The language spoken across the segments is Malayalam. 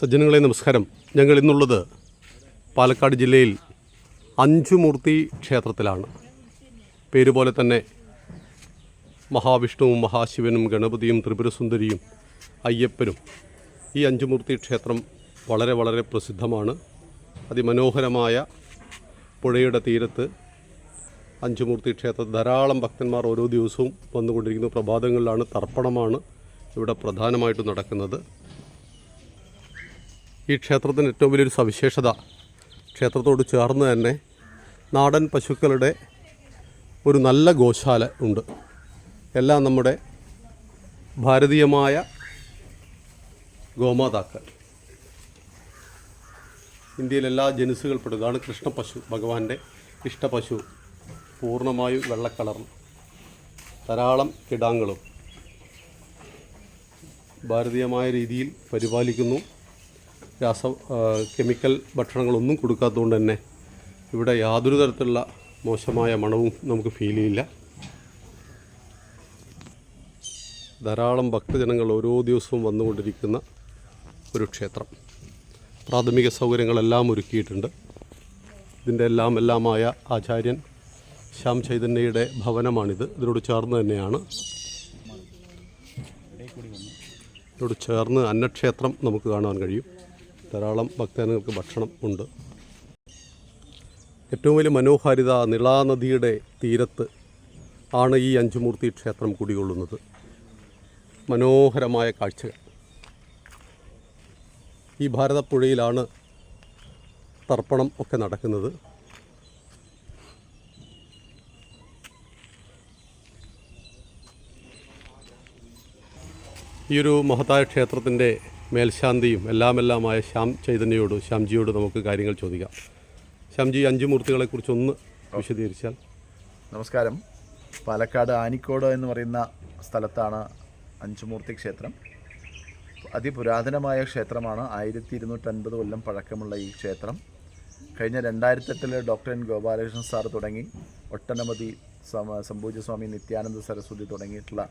സജ്ജനങ്ങളെ നമസ്കാരം. ഞങ്ങൾ ഇന്നുള്ളത് പാലക്കാട് ജില്ലയിൽ അഞ്ചുമൂർത്തി ക്ഷേത്രത്തിലാണ്. പേരുപോലെ തന്നെ മഹാവിഷ്ണുവും മഹാശിവനും ഗണപതിയും ത്രിപുരസുന്ദരിയും അയ്യപ്പനും. ഈ അഞ്ചുമൂർത്തി ക്ഷേത്രം വളരെ വളരെ പ്രസിദ്ധമാണ്. അതിമനോഹരമായ പുഴയുടെ തീരത്ത് അഞ്ചുമൂർത്തി ക്ഷേത്രത്തിൽ ധാരാളം ഭക്തന്മാർ ഓരോ ദിവസവും വന്നുകൊണ്ടിരിക്കുന്നു. പ്രഭാതങ്ങളിലാണ് തർപ്പണമാണ് ഇവിടെ പ്രധാനമായിട്ടും നടക്കുന്നത്. ഈ ക്ഷേത്രത്തിന് ഏറ്റവും വലിയൊരു സവിശേഷത ക്ഷേത്രത്തോട് ചേർന്ന് തന്നെ നാടൻ പശുക്കളുടെ ഒരു നല്ല ഗോശാല ഉണ്ട്. എല്ലാം നമ്മുടെ ഭാരതീയമായ ഗോമാതാക്കൾ. ഇന്ത്യയിൽ എല്ലാ ജനുസുകൾപ്പെടും. ഇതാണ് കൃഷ്ണപശു ഭഗവാന്റെ ഇഷ്ടപശു പൂർണമായും വെള്ളക്കളർ ധാരാളം കിടാങ്ങളും ഭാരതീയമായ രീതിയിൽ പരിപാലിക്കുന്നു. രാസ കെമിക്കൽ ഭക്ഷണങ്ങളൊന്നും കൊടുക്കാത്തതുകൊണ്ട് തന്നെ ഇവിടെ യാതൊരു തരത്തിലുള്ള മോശമായ മണവും നമുക്ക് ഫീൽ ചെയ്യില്ല ധാരാളം ഭക്തജനങ്ങൾ ഓരോ ദിവസവും വന്നുകൊണ്ടിരിക്കുന്ന ഒരു ക്ഷേത്രം. പ്രാഥമിക സൗകര്യങ്ങളെല്ലാം ഒരുക്കിയിട്ടുണ്ട്. ഇതിന്റെ എല്ലാം എല്ലാമായ ആചാര്യൻ ശ്യാം ചൈതന്യയുടെ ഭവനമാണിത്. ഇതിനോട് ചേർന്ന് തന്നെയാണ്. ഇതിനോട് ചേർന്ന് അന്നക്ഷേത്രം നമുക്ക് കാണാൻ കഴിയും. ധാരാളം ഭക്തജനങ്ങൾക്ക് ഭക്ഷണം ഉണ്ട്. ഏറ്റവും വലിയ മനോഹാരിത നിളാനദിയുടെ തീരത്ത് ആണ് ഈ അഞ്ചുമൂർത്തി ക്ഷേത്രം കുടികൊള്ളുന്നത്. മനോഹരമായ കാഴ്ചകൾ. ഈ ഭാരതപ്പുഴയിലാണ് തർപ്പണം ഒക്കെ നടക്കുന്നത്. ഈ ഒരു മഹത്തായ ക്ഷേത്രത്തിന്റെ മേൽശാന്തിയും എല്ലാമെല്ലാമായ ശ്യാം ചൈതന്യയോട് ശ്യാംജിയോട് നമുക്ക് കാര്യങ്ങൾ ചോദിക്കാം. ശ്യാംജി അഞ്ചു മൂർത്തികളെക്കുറിച്ച് ഒന്ന് വിശദീകരിച്ചാൽ. നമസ്കാരം. പാലക്കാട് ആനിക്കോട് എന്ന് പറയുന്ന സ്ഥലത്താണ് അഞ്ചുമൂർത്തി ക്ഷേത്രം. അതിപുരാതനമായ ക്ഷേത്രമാണ്. ആയിരത്തി ഇരുന്നൂറ്റൻപത് കൊല്ലം പഴക്കമുള്ള ഈ ക്ഷേത്രം. കഴിഞ്ഞ രണ്ടായിരത്തെട്ടിൽ ഡോക്ടർ എൻ ഗോപാലകൃഷ്ണൻ സാർ തുടങ്ങി. ഒട്ടനവധി സംഭൂജസ്വാമി നിത്യാനന്ദ സരസ്വതി തുടങ്ങിയിട്ടുള്ള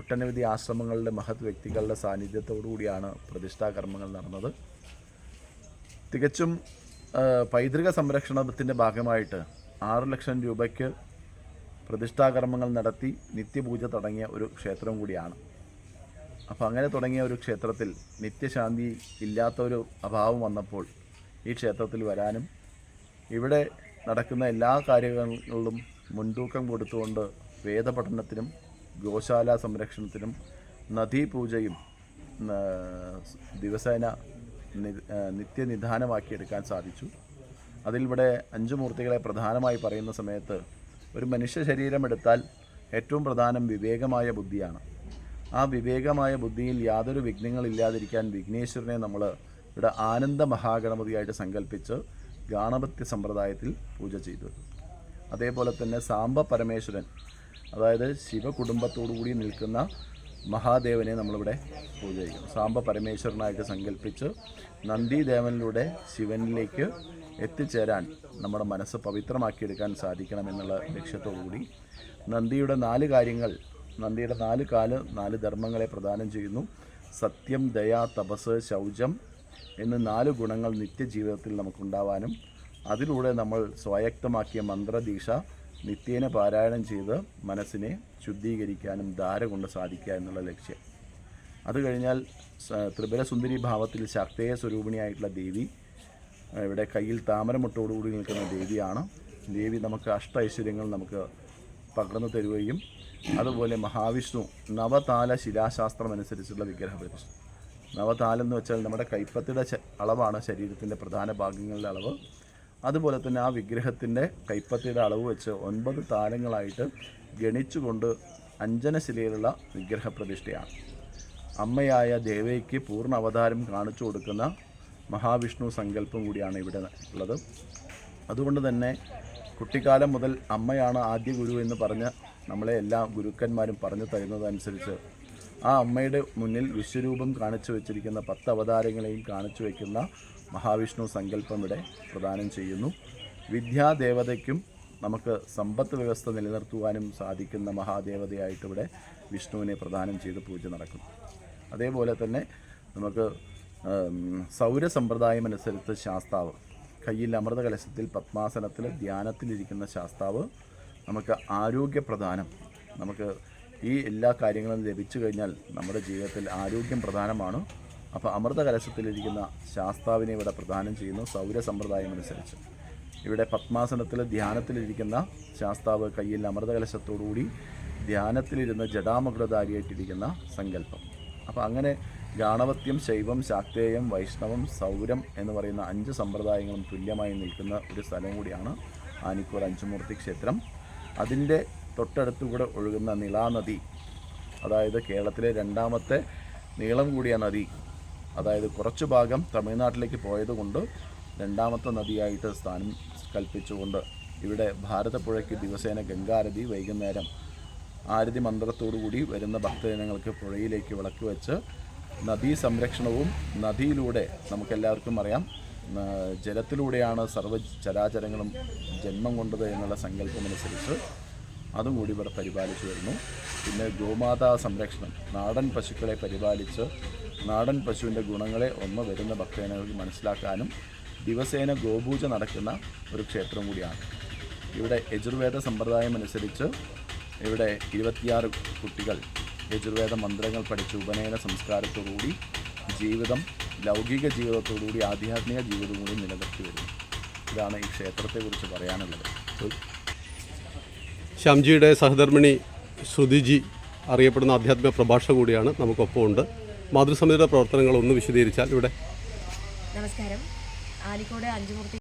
ഒട്ടനവധി ആശ്രമങ്ങളുടെ മഹത് വ്യക്തികളുടെ സാന്നിധ്യത്തോടു കൂടിയാണ് പ്രതിഷ്ഠാ കർമ്മങ്ങൾ നടന്നത്. തികച്ചും പൈതൃക സംരക്ഷണത്തിന്റെ ഭാഗമായിട്ട് ആറ് ലക്ഷം രൂപയ്ക്ക് പ്രതിഷ്ഠാകർമ്മങ്ങൾ നടത്തി നിത്യപൂജ തുടങ്ങിയ ഒരു ക്ഷേത്രം കൂടിയാണ്. അപ്പോൾ അങ്ങനെ തുടങ്ങിയ ഒരു ക്ഷേത്രത്തിൽ നിത്യശാന്തി ഇല്ലാത്ത ഒരു അഭാവം വന്നപ്പോൾ ഈ ക്ഷേത്രത്തിൽ വരാനും ഇവിടെ നടക്കുന്ന എല്ലാ കാര്യങ്ങളിലും മുൻതൂക്കം കൊടുത്തുകൊണ്ട് വേദപഠനത്തിനും ഗോശാല സംരക്ഷണത്തിനും നദീപൂജയും ദിവസേന നിത്യനിധാനമാക്കിയെടുക്കാൻ സാധിച്ചു. അതിലിവിടെ അഞ്ച് മൂർത്തികളെ പ്രധാനമായി പറയുന്ന സമയത്ത് ഒരു മനുഷ്യ ശരീരം എടുത്താൽ ഏറ്റവും പ്രധാനം വിവേകമായ ബുദ്ധിയാണ്. ആ വിവേകമായ ബുദ്ധിയിൽ യാതൊരു വിഘ്നങ്ങളില്ലാതിരിക്കാൻ വിഘ്നേശ്വരനെ നമ്മൾ ഇവിടെ ആനന്ദ മഹാഗണപതിയായിട്ട് സങ്കല്പിച്ച് ഗാണപത്യ സമ്പ്രദായത്തിൽ പൂജ ചെയ്തു. അതേപോലെ തന്നെ സാമ്പ പരമേശ്വരൻ അതായത് ശിവകുടുംബത്തോടു കൂടി നിൽക്കുന്ന മഹാദേവനെ നമ്മളിവിടെ പൂജ ചെയ്യും സാമ്പ പരമേശ്വരനായിട്ട് സങ്കല്പിച്ച് നന്ദിദേവനിലൂടെ ശിവനിലേക്ക് എത്തിച്ചേരാൻ നമ്മുടെ മനസ്സ് പവിത്രമാക്കിയെടുക്കാൻ സാധിക്കണമെന്നുള്ള ലക്ഷ്യത്തോടു കൂടി നന്ദിയുടെ നാല് കാര്യങ്ങൾ നന്ദിയുടെ നാല് കാൽ നാല് ധർമ്മങ്ങളെ പ്രദാനം ചെയ്യുന്നു. സത്യം ദയ തപസ് ശൗചം എന്നീ നാല് ഗുണങ്ങൾ നിത്യജീവിതത്തിൽ നമുക്കുണ്ടാവാനും അതിലൂടെ നമ്മൾ സ്വായക്തമാക്കിയ മന്ത്രദീക്ഷ നിത്യേന പാരായണം ചെയ്ത് മനസ്സിനെ ശുദ്ധീകരിക്കാനും ധാര കൊണ്ട് സാധിക്കുക എന്നുള്ള ലക്ഷ്യം. അത് കഴിഞ്ഞാൽ ത്രിപുരസുന്ദരി ഭാവത്തിൽ ശക്തേയ സ്വരൂപിണിയായിട്ടുള്ള ദേവി ഇവിടെ കയ്യിൽ താമരമുട്ടോടുകൂടി നിൽക്കുന്ന ദേവിയാണ്. ദേവി നമുക്ക് അഷ്ട ഐശ്വര്യങ്ങൾ നമുക്ക് പകർന്നു തരുകയും അതുപോലെ മഹാവിഷ്ണു നവതാല ശിലാശാസ്ത്രം അനുസരിച്ചുള്ള വിഗ്രഹ പ്രതിഷ്ഠ നവതാലം എന്ന് വെച്ചാൽ നമ്മുടെ കൈപ്പത്തിയുടെ അളവാണ് ശരീരത്തിന്റെ പ്രധാന ഭാഗങ്ങളുടെ അളവ്. അതുപോലെ തന്നെ ആ വിഗ്രഹത്തിന്റെ കൈപ്പത്തിയുടെ അളവ് വെച്ച് ഒൻപത് താരങ്ങളായിട്ട് ഗണിച്ചുകൊണ്ട് അഞ്ജനശിലയിലുള്ള വിഗ്രഹ പ്രതിഷ്ഠയാണ് അമ്മയായ ദേവയ്ക്ക് പൂർണ അവതാരം കാണിച്ചു കൊടുക്കുന്ന മഹാവിഷ്ണു സങ്കല്പം കൂടിയാണ് ഇവിടെ ഉള്ളത്. അതുകൊണ്ട് തന്നെ കുട്ടിക്കാലം മുതൽ അമ്മയാണ് ആദ്യ ഗുരു എന്ന് പറഞ്ഞ് നമ്മളെ എല്ലാ ഗുരുക്കന്മാരും പറഞ്ഞു തരുന്നതനുസരിച്ച് ആ അമ്മയുടെ മുന്നിൽ വിശ്വരൂപം കാണിച്ചു വെച്ചിരിക്കുന്ന പത്ത് അവതാരങ്ങളെയും കാണിച്ചു വയ്ക്കുന്ന മഹാവിഷ്ണു സങ്കല്പം ഇവിടെ പ്രദാനം ചെയ്യുന്നു. വിദ്യാദേവതയ്ക്കും നമുക്ക് സമ്പത്ത് വ്യവസ്ഥ നിലനിർത്തുവാനും സാധിക്കുന്ന മഹാദേവതയായിട്ട് ഇവിടെ വിഷ്ണുവിനെ പ്രദാനം ചെയ്ത് പൂജ നടക്കും അതേപോലെ തന്നെ നമുക്ക് സൗരസമ്പ്രദായം സൗര അനുസരിച്ച് ശാസ്താവ് കയ്യിൽ അമൃത കലശത്തിൽ പത്മാസനത്തിൽ ധ്യാനത്തിലിരിക്കുന്ന ശാസ്താവ് നമുക്ക് ആരോഗ്യപ്രധാനം നമുക്ക് ഈ എല്ലാ കാര്യങ്ങളും ലഭിച്ചു കഴിഞ്ഞാൽ നമ്മുടെ ജീവിതത്തിൽ ആരോഗ്യം പ്രധാനമാണ്. അപ്പോൾ അമൃത കലശത്തിലിരിക്കുന്ന ശാസ്താവിനെ ഇവിടെ പ്രദാനം ചെയ്യുന്നു സൗര സമ്പ്രദായം അനുസരിച്ച് ഇവിടെ പത്മാസനത്തിൽ ധ്യാനത്തിലിരിക്കുന്ന ശാസ്താവ് കയ്യിൽ അമൃത കലശത്തോടുകൂടി ധ്യാനത്തിലിരുന്ന് ജടാമകുടധാരിയായിട്ടിരിക്കുന്ന സങ്കല്പം. അപ്പോൾ അങ്ങനെ ഗാണവത്യം ശൈവം ശാക്തേയം വൈഷ്ണവം സൗരം എന്ന് പറയുന്ന അഞ്ച് സമ്പ്രദായങ്ങളും തുല്യമായി നിൽക്കുന്ന ഒരു സ്ഥലം കൂടിയാണ് ആനിക്കൂർ അഞ്ചുമൂർത്തി ക്ഷേത്രം. അതിന്റെ തൊട്ടടുത്തുകൂടെ ഒഴുകുന്ന നിളാനദി അതായത് കേരളത്തിലെ രണ്ടാമത്തെ നീളം കൂടിയ നദി അതായത് കുറച്ച് ഭാഗം തമിഴ്നാട്ടിലേക്ക് പോയതുകൊണ്ട് രണ്ടാമത്തെ നദിയായിട്ട് സ്ഥാനം കൽപ്പിച്ചുകൊണ്ട് ഇവിടെ ഭാരതപ്പുഴയ്ക്ക് ദിവസേന ഗംഗാരതി വൈകുന്നേരം ആരതി മന്ത്രത്തോടുകൂടി വരുന്ന ഭക്തജനങ്ങൾക്ക് പുഴയിലേക്ക് വിളക്ക് വെച്ച് നദീ സംരക്ഷണവും നദിയിലൂടെ നമുക്കെല്ലാവർക്കും അറിയാം. ജലത്തിലൂടെയാണ് സർവ ചരാചരങ്ങളും ജന്മം കൊണ്ടത് എന്നുള്ള സങ്കല്പമനുസരിച്ച് അതും കൂടി ഇവിടെ പരിപാലിച്ചു വരുന്നു. പിന്നെ ഗോമാതാ സംരക്ഷണം നാടൻ പശുക്കളെ പരിപാലിച്ച് നാടൻ പശുവിന്റെ ഗുണങ്ങളെ ഒന്ന് വരുന്ന ഭക്തജനങ്ങൾക്ക് മനസ്സിലാക്കാനും ദിവസേന ഗോപൂജ നടക്കുന്ന ഒരു ക്ഷേത്രം കൂടിയാണ്. ഇവിടെ യജുർവേദ സമ്പ്രദായം അനുസരിച്ച് ഇവിടെ ഇരുപത്തിയാറ് കുട്ടികൾ യജുർവേദ മന്ത്രങ്ങൾ പഠിച്ച് ഉപനയന സംസ്കാരത്തോടുകൂടി ജീവിതം ലൗകിക ജീവിതത്തോടുകൂടി ആധ്യാത്മിക ജീവിതം കൂടി നിലനിർത്തി വരുന്നു. ഇതാണ് ഈ ക്ഷേത്രത്തെക്കുറിച്ച് പറയാനുള്ളത്. ശ്യാംജിയുടെ സഹധർമ്മിണി ശ്രുതിജി അറിയപ്പെടുന്ന ആധ്യാത്മിക പ്രഭാഷക കൂടിയാണ് നമുക്കൊപ്പം ഉണ്ട് മാതൃസമിതിയുടെ പ്രവർത്തനങ്ങൾ ഒന്ന് വിശദീകരിച്ചാൽ ഇവിടെ. നമസ്കാരം. ആലിക്കോട് അഞ്ചുമൂർത്തി